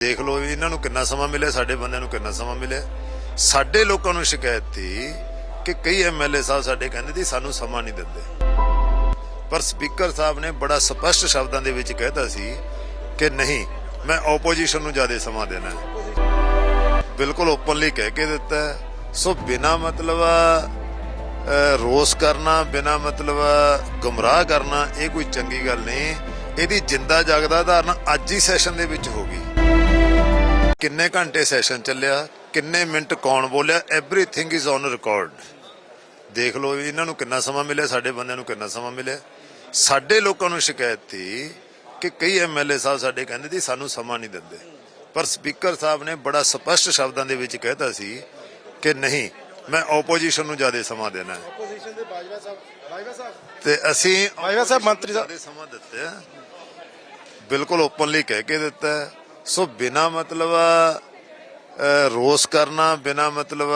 ਦੇਖ ਲਓ ਇਹਨਾਂ ਨੂੰ ਕਿੰਨਾ ਸਮਾਂ ਮਿਲਿਆ, ਸਾਡੇ ਬੰਦਿਆਂ ਨੂੰ ਕਿੰਨਾ ਸਮਾਂ ਮਿਲਿਆ। ਸਾਡੇ ਲੋਕਾਂ ਨੂੰ ਸ਼ਿਕਾਇਤ ਸੀ ਕਿ ਕਈ ਐਮਐਲਏ ਸਾਹਿਬ ਸਾਡੇ ਕਹਿੰਦੇ ਸੀ, ਸਾਨੂੰ ਸਮਾਂ ਨਹੀਂ ਦਿੰਦੇ। ਪਰ ਸਪੀਕਰ ਸਾਹਿਬ ਨੇ ਬੜਾ ਸਪਸ਼ਟ ਸ਼ਬਦਾਂ ਦੇ ਵਿੱਚ ਕਹਿਤਾ ਸੀ ਕਿ ਨਹੀਂ, ਮੈਂ ਆਪੋਜੀਸ਼ਨ ਨੂੰ ਜ਼ਿਆਦਾ ਸਮਾਂ ਦੇਣਾ ਹੈ। ਬਿਲਕੁਲ ਓਪਨਲੀ ਕਹਿ ਕੇ ਦਿੱਤਾ ਸੋ ਬਿਨਾ ਮਤਲਬ ਰੋਸ ਕਰਨਾ, ਬਿਨਾ ਮਤਲਬ ਗੁੰਮਰਾਹ ਕਰਨਾ, ਇਹ ਕੋਈ ਚੰਗੀ ਗੱਲ ਨਹੀਂ। ਇਹਦੀ ਜਿੰਦਾ ਜਾਗਦਾ ਧਾਰਨਾ ਅੱਜ ਹੀ ਸੈਸ਼ਨ ਦੇ ਵਿੱਚ ਹੋ ਗਈ। ਕਿੰਨੇ ਘੰਟੇ ਸੈਸ਼ਨ ਚੱਲਿਆ ਕਿੰਨੇ ਮਿੰਟ ਕੌਣ ਬੋਲਿਆ ਐਵਰੀਥਿੰਗ ਇਜ਼ ਔਨ ਰਿਕਾਰਡ ਦੇਖ ਲਓ ਵੀ ਇਹਨਾਂ ਨੂੰ ਕਿੰਨਾ ਸਮਾਂ ਮਿਲਿਆ ਸਾਡੇ ਬੰਦਿਆਂ ਨੂੰ ਕਿੰਨਾ ਸਮਾਂ ਮਿਲਿਆ। ਸਾਡੇ ਲੋਕਾਂ ਨੂੰ ਸ਼ਿਕਾਇਤ ਸੀ ਕਿ ਕਈ ਐਮਐਲਏ ਸਾਹਿਬ ਸਾਡੇ ਕਹਿੰਦੇ ਸੀ ਸਾਨੂੰ ਸਮਾਂ ਨਹੀਂ ਦਿੰਦੇ। ਪਰ ਸਪੀਕਰ ਸਾਹਿਬ ਨੇ ਬੜਾ ਸਪਸ਼ਟ ਸ਼ਬਦਾਂ ਦੇ ਵਿੱਚ ਕਹਿਤਾ ਸੀ ਕਿ ਨਹੀਂ ਮੈਂ ਆਪੋਜੀਸ਼ਨ ਨੂੰ ਜ਼ਿਆਦਾ ਸਮਾਂ ਦੇਣਾ ਹੈ। ਆਪੋਜੀਸ਼ਨ ਦੇ ਬਾਜਵਾ ਸਾਹਿਬ ਬਾਜਵਾ ਸਾਹਿਬ। ਤੇ ਅਸੀਂ ਬਾਜਵਾ ਸਾਹਿਬ ਮੰਤਰੀ ਸਾਹਿਬ। ਜ਼ਿਆਦਾ ਸਮਾਂ ਦਿੱਤੇ ਬਿਲਕੁਲ ਓਪਨਲੀ ਕਹਿ ਕੇ ਦਿੱਤਾ ਹੈ। ਸੋ ਬਿਨਾ ਮਤਲਬ ਰੋਸ ਕਰਨਾ ਬਿਨਾ ਮਤਲਬ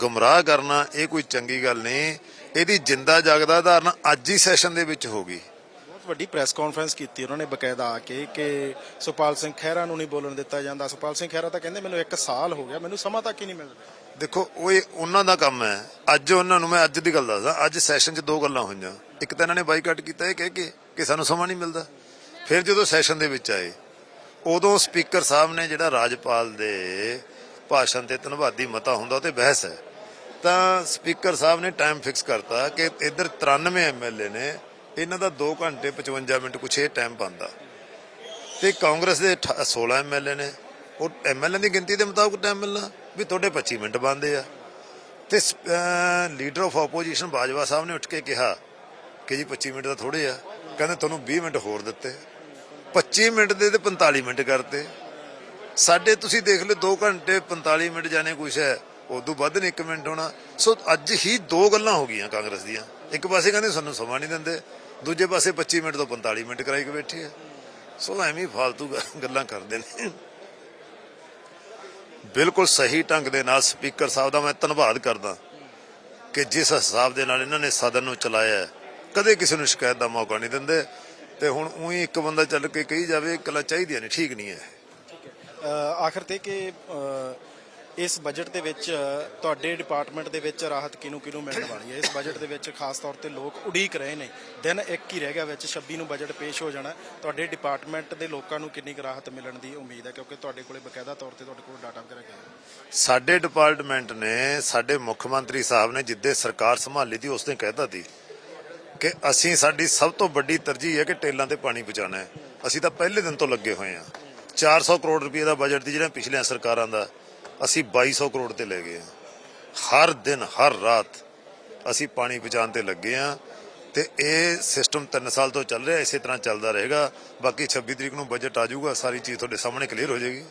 ਗੁੰਮਰਾਹ ਕਰਨਾ ਇਹ ਕੋਈ ਚੰਗੀ ਗੱਲ ਨਹੀਂ। ਇਹਦੀ ਜਿੰਦਾ ਜਾਗਦਾ ਧਾਰਨਾ ਅੱਜ ਹੀ ਸੈਸ਼ਨ ਦੇ ਵਿੱਚ ਹੋ ਗਈ। ਬਹੁਤ ਵੱਡੀ ਪ੍ਰੈਸ ਕਾਨਫਰੰਸ ਕੀਤੀ ਉਹਨਾਂ ਨੇ ਬਕਾਇਦਾ ਆ ਕੇ ਕਿ ਸੁਪਾਲ ਸਿੰਘ ਖਹਿਰਾ ਨੂੰ ਨਹੀਂ ਬੋਲਣ ਦਿੱਤਾ ਜਾਂਦਾ। ਸੁਪਾਲ ਸਿੰਘ ਖਹਿਰਾ ਤਾਂ ਕਹਿੰਦੇ ਮੈਨੂੰ 1 ਸਾਲ ਹੋ ਗਿਆ ਮੈਨੂੰ ਸਮਾਂ ਤੱਕ ਹੀ ਨਹੀਂ ਮਿਲ ਰਿਹਾ। ਦੇਖੋ ਉਹ ਉਹਨਾਂ ਦਾ ਕੰਮ ਹੈ। ਅੱਜ ਉਹਨਾਂ ਨੂੰ ਮੈਂ ਅੱਜ ਦੀ ਗੱਲ ਦੱਸਦਾ ਅੱਜ ਸੈਸ਼ਨ 'ਚ ਦੋ ਗੱਲਾਂ ਹੋਈਆਂ। ਇੱਕ ਤਾਂ ਇਹਨਾਂ ਨੇ ਬਾਈਕਾਟ ਕੀਤਾ ਇਹ ਕਹਿ ਕੇ ਕਿ ਸਾਨੂੰ ਸਮਾਂ ਨਹੀਂ ਮਿਲਦਾ। ਫਿਰ ਜਦੋਂ ਸੈਸ਼ਨ ਦੇ ਵਿੱਚ ਆਏ ਉਦੋਂ ਸਪੀਕਰ ਸਾਹਿਬ ਨੇ ਜਿਹੜਾ ਰਾਜਪਾਲ ਦੇ ਭਾਸ਼ਣ ਤੇ ਧੰਨਵਾਦੀ ਮਤਾ ਹੁੰਦਾ, ਉਹ ਤੇ ਬਹਿਸ ਹੈ। ਤਾਂ ਸਪੀਕਰ ਸਾਹਿਬ ਨੇ ਟਾਈਮ ਫਿਕਸ ਕਰਤਾ ਕਿ ਇੱਧਰ 93 ਐਮਐਲਏ ਨੇ, ਇਹਨਾਂ ਦਾ 2 ਘੰਟੇ 55 ਮਿੰਟ ਕੁਛ ਇਹ ਟਾਈਮ ਪਾਉਂਦਾ। ਤੇ ਕਾਂਗਰਸ ਦੇ ਅਠ- 16 ਐਮਐਲਏ ਨੇ, ਉਹ ਐਮਐਲਏ ਦੀ ਗਿਣਤੀ ਦੇ ਮੁਤਾਬਕ ਟਾਈਮ ਮਿਲਣਾ, ਵੀ ਤੁਹਾਡੇ 25 ਮਿੰਟ ਬੰਦੇ ਆ। ਤੇ leader of opposition Bajwa sahib ਨੇ ਉੱਠ ਕੇ ਕਿਹਾ ਕਿ ਜੀ 25 ਮਿੰਟ ਤਾਂ ਥੋੜੇ ਆ, ਕਹਿੰਦੇ ਤੁਹਾਨੂੰ 20 ਮਿੰਟ ਹੋਰ ਦਿੱਤੇ। 25 ਮਿੰਟ ਦੇ ਤੇ 45 ਮਿੰਟ ਕਰਤੇ। ਸਾਡੇ ਤੁਸੀਂ ਦੇਖ ਲਓ 2 ਘੰਟੇ 45 ਮਿੰਟ ਜਾਣੇ ਕੁਛ ਹੈ, ਉਦੋਂ ਵੱਧ ਨਹੀਂ 1 ਮਿੰਟ ਹੋਣਾ। ਸੋ ਅੱਜ ਹੀ ਦੋ ਗੱਲਾਂ ਹੋ ਗਈਆਂ ਕਾਂਗਰਸ ਦੀਆਂ। ਇੱਕ ਪਾਸੇ ਕਹਿੰਦੇ ਸਾਨੂੰ ਸਮਾਂ ਨਹੀਂ ਦਿੰਦੇ, ਦੂਜੇ ਪਾਸੇ 25 ਮਿੰਟ ਤੋਂ 45 ਮਿੰਟ ਕਰਾਈ ਕੇ ਬੈਠੇ ਆ। ਸੋ ਐਵੇਂ ਹੀ ਫालतू ਗੱਲਾਂ ਕਰਦੇ ਨੇ। ਬਿਲਕੁਲ ਸਹੀ ਢੰਗ ਦੇ ਨਾਲ ਸਪੀਕਰ ਸਾਹਿਬ ਦਾ ਮੈਂ ਧੰਨਵਾਦ ਕਰਦਾ ਕਿ ਜਿਸ ਹਿਸਾਬ ਦੇ ਨਾਲ ਇਹਨਾਂ ਨੇ ਸਦਨ ਨੂੰ ਚਲਾਇਆ ਕਦੇ ਕਿਸੇ ਨੂੰ ਸ਼ਿਕਾਇਤ ਦਾ ਮੌਕਾ ਨਹੀਂ ਦਿੰਦੇ। ਤੇ ਹੁਣ ਉਹੀ ਇੱਕ ਬੰਦਾ ਚੱਲ ਕੇ ਕਹੀ ਜਾਵੇ ਕਲਾ ਚਾਹੀਦੀ ਨਹੀਂ ਠੀਕ ਨਹੀਂ ਹੈ। ਆਖਰ ਤੇ ਕਿ ਇਸ ਬਜਟ ਦੇ ਵਿੱਚ ਤੁਹਾਡੇ ਡਿਪਾਰਟਮੈਂਟ ਦੇ ਵਿੱਚ ਰਾਹਤ ਕਿਹਨੂੰ ਕਿਹਨੂੰ ਮਿਲਣ ਵਾਲੀ ਹੈ? ਇਸ ਬਜਟ ਦੇ ਵਿੱਚ ਖਾਸ ਤੌਰ ਤੇ ਲੋਕ ਉਡੀਕ ਰਹੇ ਨੇ। ਦਿਨ ਇੱਕ ਹੀ ਰਹਿ ਗਿਆ ਵਿੱਚ 26 ਨੂੰ ਬਜਟ ਪੇਸ਼ ਹੋ ਜਾਣਾ। ਤੁਹਾਡੇ ਡਿਪਾਰਟਮੈਂਟ ਦੇ ਲੋਕਾਂ ਨੂੰ ਕਿੰਨੀ ਕੁ ਰਾਹਤ ਮਿਲਣ ਦੀ ਉਮੀਦ ਹੈ? ਕਿਉਂਕਿ ਤੁਹਾਡੇ ਕੋਲੇ ਬਕਾਇਦਾ ਤੌਰ ਤੇ ਤੁਹਾਡੇ ਕੋਲ ਡਾਟਾ ਵਗੈਰਾ ਗਿਆ ਸਾਡੇ ਡਿਪਾਰਟਮੈਂਟ ਨੇ ਸਾਡੇ ਮੁੱਖ ਮੰਤਰੀ ਸਾਹਿਬ ਨੇ ਜਿੱਦੇ ਸਰਕਾਰ ਸੰਭਾਲੀ ਤੀ ਉਸਨੇ ਕਹਿਤਾ ਸੀ। ਕਿ ਅਸੀਂ ਸਾਡੀ ਸਭ ਤੋਂ ਵੱਡੀ ਤਰਜੀਹ ਹੈ ਕਿ ਟੇਲਾਂ ਤੇ ਪਾਣੀ ਪਹੁੰਚਾਉਣਾ ਹੈ। ਅਸੀਂ ਤਾਂ ਪਹਿਲੇ ਦਿਨ ਤੋਂ ਲੱਗੇ ਹੋਏ ਹਾਂ। 400 ਕਰੋੜ ਰੁਪਏ ਦਾ ਬਜਟ ਦੀ ਜਿਹੜਾ ਪਿਛਲੀਆਂ ਸਰਕਾਰਾਂ ਦਾ, ਅਸੀਂ 2200 ਕਰੋੜ ਤੇ ਲੈ ਗਏ ਹਾਂ। ਹਰ ਦਿਨ, ਹਰ ਰਾਤ ਅਸੀਂ ਪਾਣੀ ਪਹੁੰਚਾਉਣ ਤੇ ਲੱਗੇ ਹਾਂ ਤੇ ਇਹ ਸਿਸਟਮ 3 ਸਾਲ ਤੋਂ ਚੱਲ ਰਿਹਾ, ਇਸੇ ਤਰ੍ਹਾਂ ਚੱਲਦਾ ਰਹੇਗਾ। ਬਾਕੀ 26 ਤਰੀਕ ਨੂੰ ਬਜਟ ਆ ਜਾਊਗਾ, ਸਾਰੀ ਚੀਜ਼ ਤੁਹਾਡੇ ਸਾਹਮਣੇ ਕਲੀਅਰ ਹੋ ਜਾਏਗੀ।